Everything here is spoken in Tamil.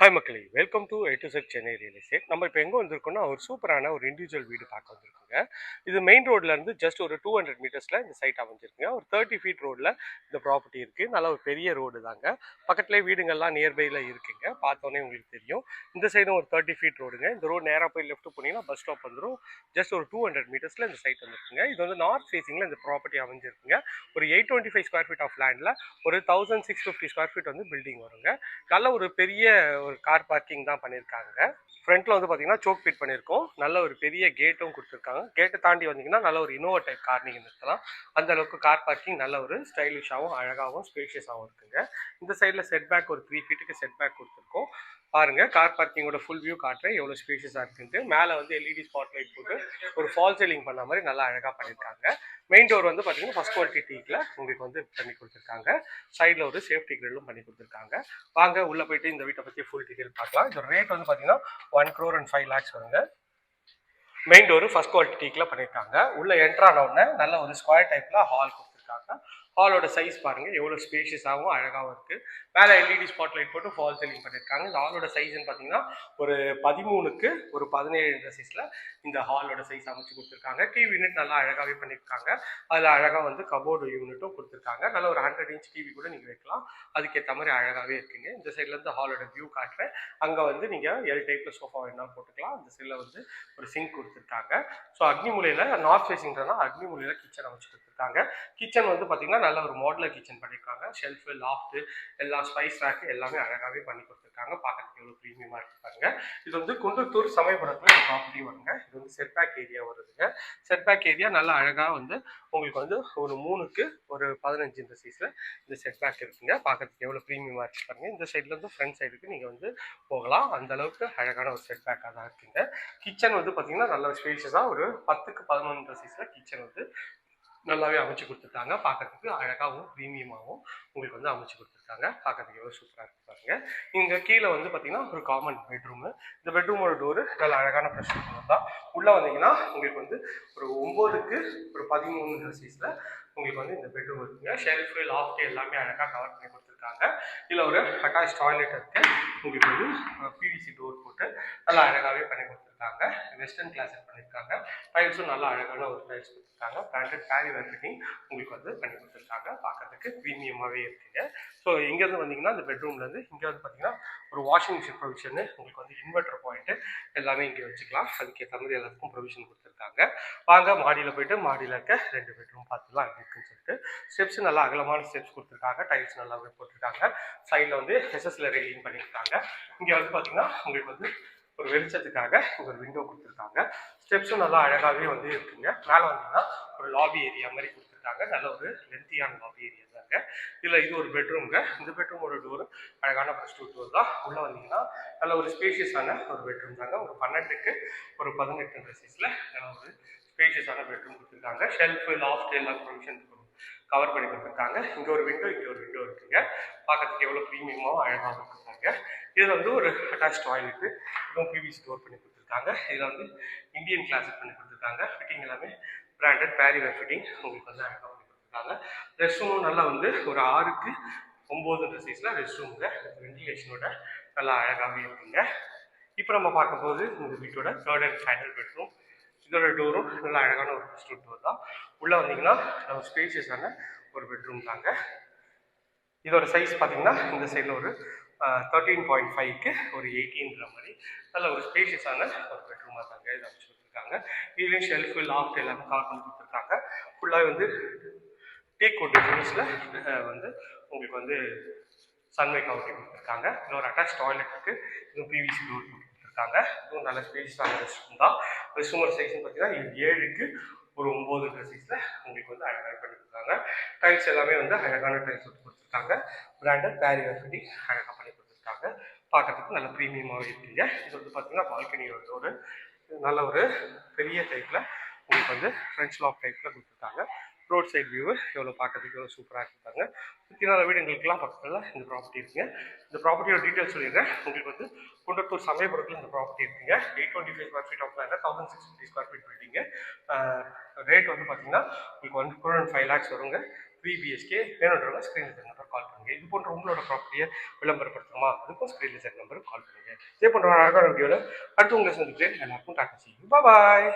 ஹாய் மக்களே. Welcome to A to Z Chennai real estate நம்ம இப்போ எங்கே வந்திருக்கோம்னா ஒரு சூப்பரான ஒரு இண்டிவிஜுவல் வீடு பார்க்க வந்திருக்கோங்க. இது மெயின் ரோட்லேருந்து ஜஸ்ட் ஒரு டூ ஹண்ட்ரட் மீட்டர்ஸில் இந்த சைட் அமைஞ்சிருக்குங்க. ஒரு தேர்ட்டி ஃபீட் ரோடில் இந்த ப்ராப்பர்ட்டி இருக்குது நல்ல ஒரு பெரிய ரோடு தாங்க. பக்கத்துலேயே வீடுங்கள்லாம் நியர்பையில் இருக்குங்க. பார்த்தோன்னே உங்களுக்கு தெரியும். இந்த சைடும் ஒரு தேர்ட்டி ஃபீட் ரோடுங்க இந்த ரோடு நேராக போய் லெஃப்ட் போனீங்கன்னா பஸ் ஸ்டாப் வந்துடும் ஜஸ்ட் ஒரு டூ ஹண்ட்ரட் மீட்டர்ஸில் இந்த சைட் வந்துருக்குங்க. இது வந்து நார்த் ஃபேஸிங்கில் இந்த ப்ராப்பர்ட்டி அமைஞ்சிருக்குங்க. ஒரு eight twenty five square feet of லேண்டில் ஒரு thousand six fifty square feet வந்து பில்டிங் வருங்க. நல்ல ஒரு பெரிய ஒரு கார் பார்க்கிங் தான் பண்ணியிருக்காங்க ஃப்ரண்ட்டில் வந்து பார்த்தீங்கன்னா சோக் ஃபிட் பண்ணியிருக்கோம் நல்ல ஒரு பெரிய கேட்டும் கொடுத்துருக்காங்க. கேட்டை தாண்டி வந்தீங்கன்னா நல்ல ஒரு இனோவா டைப் கார் நீங்கள் நிறுத்தலாம். அந்த அளவுக்கு கார் பார்க்கிங் நல்ல ஒரு ஸ்டைலிஷாகவும் அழகாகவும் ஸ்பேஷியஸாகவும் இருக்குங்க. இந்த சைடில் செட் பேக் ஒரு த்ரீ ஃபீட்டுக்கு செட் பேக் கொடுத்துருக்கோம். பாருங்க கார் பார்க்கிங்கோட ஃபுல் வியூ காட்டுறேன். எவ்வளோ ஸ்பேஷியஸாக இருக்குன்ட்டு. மேலே வந்து எல்இடி ஸ்பாட் லைட் போட்டு ஒரு ஃபால் சீலிங் பண்ண மாதிரி நல்லா அழகாக பண்ணியிருக்காங்க மெயின் டோர் வந்து பார்த்தீங்கன்னா ஃபஸ்ட் குவாலிட்டி டீக்கில் உங்களுக்கு வந்து பண்ணி கொடுத்துருக்காங்க. சைடில் ஒரு சேஃப்டி கிரில்லும் பண்ணி கொடுத்துருக்காங்க. வாங்க உள்ளே போயிட்டு இந்த வீட்டை பற்றி ஃபுல் டீட்டெயில் பார்க்கலாம். இதோட ரேட் வந்து பார்த்தீங்கன்னா one crore and five lakhs வருங்க. மெயின் டோர் ஃபர்ஸ்ட் குவாலிட்டி டீக்கில் பண்ணியிருக்காங்க உள்ளே என்ட்ரான உடனே நல்ல ஒரு ஸ்கொயர் டைப்பில் ஹால் கொடுத்துருக்காங்க. ஹாலோட சைஸ் பாருங்கள் எவ்வளோ ஸ்பேஷியஸாகவும் அழகாகவும் இருக்குது மேலே எல்இடி ஸ்பாட் லைட் போட்டு ஃபால் சீலிங் பண்ணியிருக்காங்க இந்த ஹாலோட சைஸ்ன்னு பார்த்தீங்கன்னா ஒரு பதிமூணுக்கு ஒரு பதினேழு இந்த சைஸில் இந்த ஹாலோட சைஸ் அமைச்சு கொடுத்துருக்காங்க. டிவி யூனிட் நல்லா அழகாகவே பண்ணியிருக்காங்க அதில் அழகாக வந்து கபோர்டு யூனிட்டும் கொடுத்துருக்காங்க. நல்ல ஒரு ஹண்ட்ரட் இன்ச் டிவி கூட நீங்கள் வைக்கலாம். அதுக்கேற்ற மாதிரி அழகாகவே இருக்குங்க. இந்த சைட்லேருந்து ஹாலோட வியூ காட்டுறேன். அங்கே வந்து நீங்கள் எல் டைப்பில் சோஃபா வேணாலும் போட்டுக்கலாம். அந்த சைடில் வந்து ஒரு சிங்க் கொடுத்துருக்காங்க. ஸோ அக்னி மூலையில் நார்த் ஃபேஸிங்கிறனா அக்னி மூலையில் கிச்சன் அமைச்சு கொடுத்துருக்காங்க. கிச்சன் வந்து பார்த்தீங்கன்னா நல்ல ஒரு மாடலர் கிச்சன் பண்ணியிருக்காங்க. ஷெல்ஃபு லாஃப்ட்டு எல்லா ஸ்பைஸ் ரேக்கு எல்லாமே அழகாகவே பண்ணி கொடுத்துருக்காங்க. பார்க்கறதுக்கு எவ்வளோ ப்ரீமியமாக இருக்கு இது வந்து குன்றத்தூர் சமயபுரத்தில் ஒரு ப்ராப்பர்ட்டி வருங்க. இது வந்து செட்பேக் ஏரியா வருதுங்க. செட்பேக் ஏரியா நல்லா அழகாக வந்து உங்களுக்கு வந்து ஒரு மூணுக்கு ஒரு பதினஞ்சு இந்த சைஸில் இந்த செட்பேக் இருக்குங்க. பார்க்கறதுக்கு எவ்வளோ ப்ரீமியமாக இருக்கு பாருங்க. இந்த சைட்லேருந்து ஃப்ரண்ட் சைடுக்கு நீங்கள் வந்து போகலாம். அந்த அளவுக்கு அழகான ஒரு செட்பேக்காக தான் இருக்குங்க. கிச்சன் வந்து பார்த்தீங்கன்னா நல்ல ஸ்பேஷியஸாக ஒரு பத்துக்கு பதினொன்று சைஸில் கிச்சன் வந்து நல்லாவே அமைச்சு கொடுத்துருக்காங்க. பார்க்கறதுக்கு அழகாகவும் ப்ரீமியமாகவும் உங்களுக்கு வந்து அமைச்சு கொடுத்துருக்காங்க. பார்க்கறதுக்கு எவ்வளோ சூப்பராக இருக்கு பாருங்க. இங்கே கீழே வந்து பார்த்தீங்கன்னா ஒரு காமன் பெட்ரூமு இந்த பெட்ரூமோட டோரு நல்ல அழகான ப்ரெஷ் தான். உள்ளே வந்தீங்கன்னா உங்களுக்கு வந்து ஒரு ஒம்போதுக்கு ஒரு பதிமூணு சைஸில் உங்களுக்கு வந்து இந்த பெட்ரூம் இருக்குங்க. ஷெல்ஃபு லாஃப்ட் எல்லாமே அழகாக கவர் பண்ணி கொடுத்துருக்காங்க. இதில் ஒரு அட்டாச் டாய்லெட் இருக்குது உங்களுக்கு வந்து பிவிசி டோர் போட்டு நல்லா அழகாகவே பண்ணி கொடுத்துருக்காங்க வெஸ்டர்ன் கிளாஸ் பண்ணியிருக்காங்க டைல்ஸும் நல்லா அழகான ஒரு டைல்ஸ் கொடுத்துருக்காங்க. பிராண்டட் பேரி வெர்பிட்டிங் உங்களுக்கு வந்து பண்ணி கொடுத்துருக்காங்க. பார்க்கறதுக்கு ப்ரீமியமாகவே இருக்குங்க. ஸோ இங்கேருந்து வந்தீங்கன்னா இந்த பெட்ரூம்லேருந்து இங்கே வந்து பார்த்தீங்கன்னா ஒரு வாஷிங் மிஷின் ப்ரொவிஷனு உங்களுக்கு வந்து இன்வெர்டர் பாயிண்ட்டு எல்லாமே இங்கே வச்சுக்கலாம். அதுக்கேற்ற மாதிரி எல்லாத்துக்கும் ப்ரொவிஷன் கொடுத்துருக்காங்க. வாங்க மாடியில் போயிட்டு மாடியில் இருக்க ரெண்டு பெட்ரூம் பார்த்துலாம் இருக்குன்னு சொல்லிட்டு. ஸ்டெப்ஸ் நல்லா அகலமான ஸ்டெப்ஸ் கொடுத்துருக்காங்க. டைல்ஸ் நல்லாவே போட்டிருக்காங்க. சைடில் வந்து எஸ்எஸ்ல ரெயிலிங் பண்ணியிருக்காங்க. இங்கே வந்து பார்த்தீங்கன்னா உங்களுக்கு வந்து ஒரு வெளிச்சத்துக்காக இங்கே ஒரு விண்டோ கொடுத்துருக்காங்க. ஸ்டெப்ஸும் நல்லா அழகாகவே வந்து இருக்குங்க. மேலே வந்தீங்கன்னா ஒரு லாபி ஏரியா மாதிரி கொடுத்துருக்காங்க. நல்ல ஒரு லென்த்தியான லாபி ஏரியா தாங்க இதில் இது ஒரு பெட்ரூம்ங்க இந்த பெட்ரூமோட டோர் அழகான ஃபர்ஸ்ட் டோர் தான். உள்ளே வந்தீங்கன்னா நல்ல ஒரு ஸ்பேஷியஸான ஒரு பெட்ரூம் தாங்க. ஒரு பன்னெண்டுக்கு ஒரு பதினெட்டு சைஸில் நல்ல ஒரு ஸ்பேஷியஸான பெட்ரூம் கொடுத்துருக்காங்க. ஷெல்ஃபு லாஃப்ட் எல்லாம் ப்ரொவிஷன் கவர் பண்ணி கொடுத்துருக்காங்க. இங்கே ஒரு விண்டோ இங்கே ஒரு விண்டோ இருக்குங்க. பார்க்கறதுக்கு எவ்வளோ ப்ரீமியமாக அழகாக கொடுத்துருக்காங்க. இதில் வந்து ஒரு அட்டாச் டாய்லெட்டு இதுவும் பிவிசி டோர் பண்ணி கொடுத்துருக்காங்க. இதில் வந்து இந்தியன் கிளாஸிக் பண்ணி கொடுத்துருக்காங்க. ஃபிட்டிங் எல்லாமே பிராண்டட் பேரிவேர் ஃபிட்டிங் உங்களுக்கு வந்து அழகாக பண்ணி கொடுத்துருக்காங்க. ரெஸ்ட் ரூமும் நல்லா வந்து ஒரு ஆறுக்கு ஒம்போதுன்ற சைஸில் ரெஸ்ட் ரூமில் வெண்டிலேஷனோட நல்லா அழகாகவே இருக்குங்க. இப்போ நம்ம பார்க்க போகுது இந்த வீட்டோட தேர்ட் அண்ட் ஃபைனல் பெட்ரூம் இதோட டோரும் நல்லா அழகான ஒரு ஃபஸ்ட் டோர் தான். உள்ளே வந்தீங்கன்னா நம்ம ஸ்பேஷியஸான ஒரு பெட்ரூம் தாங்க. இதோட சைஸ் பார்த்தீங்கன்னா இந்த சைடில் ஒரு தேர்ட்டீன் பாயிண்ட் ஃபைவ்க்கு ஒரு எயிட்டீன்ற மாதிரி. நல்ல ஒரு ஸ்பேஷியஸான ஒரு பெட்ரூமாக தாங்க இதை அமைச்சு கொடுத்துருக்காங்க. இதுலேயும் ஷெல்ஃபு லாஃப்ட் எல்லாமே கவர் பண்ணி கொடுத்துருக்காங்க. ஃபுல்லாக வந்து டீக் கோட்டு ஃபினிஷில் வந்து உங்களுக்கு வந்து சன்மை கவுட்டி கொடுத்துருக்காங்க. இன்னொரு அட்டாச் டாய்லெட் இருக்குது இதுவும் பிவிசி டோர் கொடுத்துருக்காங்க இதுவும் நல்ல ஸ்பேஷியஸான ரெஸ்ட் ரூம் தான். ரெஸ்ட் ரூமோட பார்த்தீங்கன்னா ஏழுக்கு ஒரு ஒம்போதுன்ற சைஸில் உங்களுக்கு வந்து அழகாக பண்ணி டைல்ஸ் எல்லாமே வந்து அழகான டைல்ஸ் வந்து கொடுத்துருக்காங்க. பிராண்டட் பேரியர் ஃபிட்டி அழகாக பண்ணி கொடுத்துருக்காங்க. பார்க்கறதுக்கு நல்ல ப்ரீமியமாகவே இருக்குங்க. இது வந்து பார்த்தீங்கன்னா பால்கனியோட ஒரு நல்ல ஒரு பெரிய டைப்பில் உங்களுக்கு வந்து ஃப்ரெஞ்ச் லாக் டைப்பில் கொடுத்துருக்காங்க. ரோட் சைட் வியூ எவ்வளோ பார்க்கறதுக்கு எவ்வளோ சூப்பராக இருக்காங்க சுற்றி நாலு வீடுங்களுக்கெல்லாம் பக்கத்தில் இந்த ப்ராப்பர்ட்டி இருக்குங்க. இந்த ப்ராப்பர்ட்டியோட டீட்டெயில்ஸ் சொல்லிடுறேன். உங்களுக்கு வந்து குண்டத்தூர் சமயபுரத்தில் இந்த ப்ராப்பர்ட்டி இருக்குங்க. Eight twenty five square feet of land thousand six fifty square feet பில்டிங்க ரேட் வந்து பார்த்தீங்கன்னா உங்களுக்கு one four and five lakhs வருங்க. த்ரீ பிஎஸ்கே வேணுன்றவங்க ஸ்க்ரீனில் இருக்க நம்பர் கால் பண்ணுங்க. இது போன்ற உங்களோட ப்ராப்பர்ட்டியை விளம்பரப்படுத்தணுமா? அதுக்கும் ஸ்க்ரீனில் இருக்க நம்பருக்கு கால் பண்ணுங்க. இதே போன்ற அழகான வீடியோவில் அடுத்து உங்களை சந்திக்கிறேன். எல்லாருக்கும் டாக்டர் செய்யும் பாய்